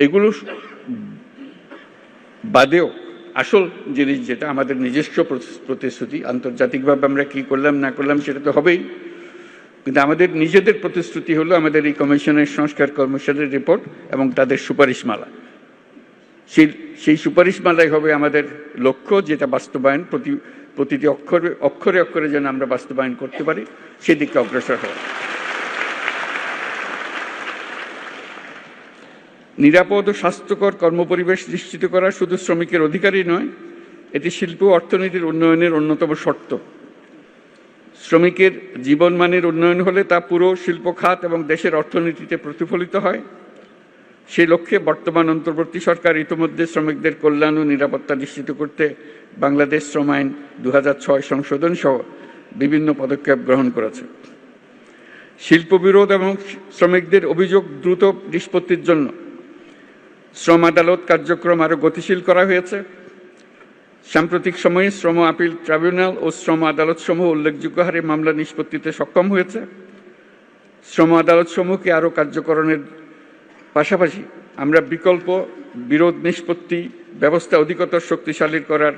এগুলো বাদেও আসল জিনিস যেটা আমাদের নিজস্ব প্রতি- প্রতিশ্রুতি, আন্তর্জাতিকভাবে আমরা কি করলাম, না করলাম, সেটা তো হবেই। কিন্তু আমাদের নিজেদের প্রতিশ্রুতি হলো আমাদের এই কমিশনের সংস্কার কর্মশালার রিপোর্ট এবং তাদের সুপারিশমালা। সেই সেই সুপারিশমালাই হবে আমাদের লক্ষ্য যেটা বাস্তবায়ন প্রতি প্রতিটি অক্ষরে অক্ষরে অক্ষরে যেন আমরা বাস্তবায়ন করতে পারি, সেদিকে অগ্রসর হওয়া। নিরাপদ ও স্বাস্থ্যকর কর্মপরিবেশ নিশ্চিত করা শুধু শ্রমিকের অধিকারই নয়, এটি শিল্প অর্থনীতির উন্নয়নের অন্যতম শর্ত। শ্রমিকের জীবনমানের উন্নয়ন হলে তা পুরো শিল্প খাত এবং দেশের অর্থনীতিতে প্রতিফলিত হয়। সেই লক্ষ্যে বর্তমান অন্তর্বর্তী সরকার ইতিমধ্যে শ্রমিকদের কল্যাণ ও নিরাপত্তা নিশ্চিত করতে বাংলাদেশ শ্রম আইন দু হাজার ছয় সংশোধন সহ বিভিন্ন পদক্ষেপ গ্রহণ করেছে। শিল্প বিরোধ এবং শ্রমিকদের অভিযোগ দ্রুত নিষ্পত্তির জন্য শ্রম আদালত কার্যক্রম আরও গতিশীল করা হয়েছে। সাম্প্রতিক সময়ে শ্রম আপিল ট্রাইব্যুনাল ও শ্রম আদালত সমূহ উল্লেখযোগ্য হারে মামলা নিষ্পত্তিতে সক্ষম হয়েছে। শ্রম আদালত সমূহকে আরও কার্যকরণের পাশাপাশি আমরা বিকল্প বিরোধ নিষ্পত্তি ব্যবস্থা অধিকতর শক্তিশালী করার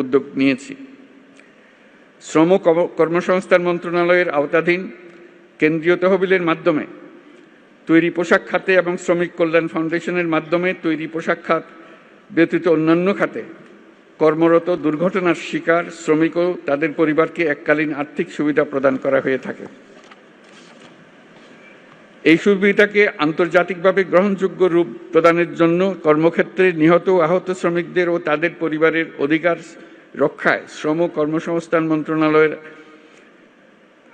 উদ্যোগ নিয়েছি। শ্রম কর্মসংস্থান মন্ত্রণালয়ের আওতাধীন কেন্দ্রীয় তহবিলের মাধ্যমে তৈরি পোশাক খাতে এবং শ্রমিক কল্যাণ ফাউন্ডেশনের মাধ্যমে তৈরি পোশাক খাত ব্যতীত অন্যান্য খাতে কর্মরত দুর্ঘটনার শিকার শ্রমিক ও তাদের পরিবারকে এককালীন আর্থিক সুবিধা প্রদান করা হয়ে থাকে। এই সুবিধাকে আন্তর্জাতিকভাবে গ্রহণযোগ্য রূপ প্রদানের জন্য কর্মক্ষেত্রে নিহত আহত শ্রমিকদের ও তাদের পরিবারের অধিকার রক্ষায় শ্রম কর্মসংস্থান মন্ত্রণালয়ের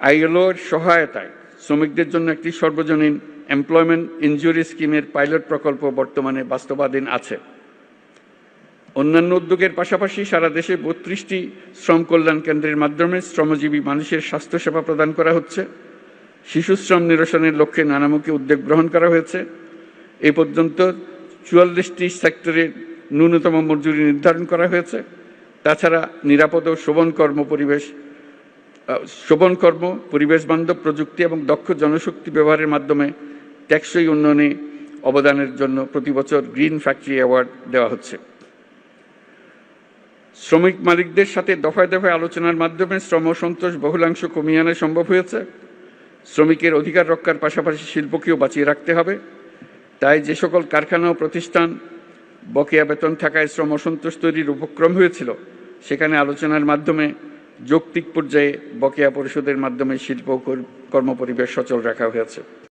আইএলওর সহায়তায় শ্রমিকদের জন্য একটি সর্বজনীন এমপ্লয়মেন্ট ইনজুরি স্কিমের পাইলট প্রকল্প বর্তমানে বাস্তবাধীন আছে। অন্যান্য উদ্যোগের পাশাপাশি সারা দেশে বত্রিশটি শ্রম কল্যাণ কেন্দ্রের মাধ্যমে শ্রমজীবী মানুষের স্বাস্থ্যসেবা প্রদান করা হচ্ছে। শিশু শ্রম নিরসনের লক্ষ্যে নানামুখী উদ্যোগ গ্রহণ করা হয়েছে। এ পর্যন্ত চুয়াল্লিশটি সেক্টরে ন্যূনতম মজুরি নির্ধারণ করা হয়েছে। তাছাড়া নিরাপদ ও শোভন কর্ম পরিবেশ আহ, শোভন কর্ম, পরিবেশ বান্ধব প্রযুক্তি এবং দক্ষ জনশক্তি ব্যবহারের মাধ্যমে টেকসই উন্নয়নে অবদানের জন্য প্রতি বছর গ্রিন ফ্যাক্টরি অ্যাওয়ার্ড দেওয়া হচ্ছে। শ্রমিক মালিকদের সাথে দফায় দফায় আলোচনার মাধ্যমে শ্রম সন্তোষ বহুলাংশ কমিয়ে আনা সম্ভব হয়েছে। শ্রমিকের অধিকার রক্ষার পাশাপাশি শিল্পকেও বাঁচিয়ে রাখতে হবে। তাই যে সকল কারখানা ও প্রতিষ্ঠান বকেয়া বেতন থাকায় শ্রম অসন্তোষ তৈরির উপক্রম হয়েছিল, সেখানে আলোচনার মাধ্যমে যৌক্তিক পর্যায়ে বকেয়া পরিশোধের মাধ্যমে শিল্প কর্মপরিবেশ সচল রাখা হয়েছে।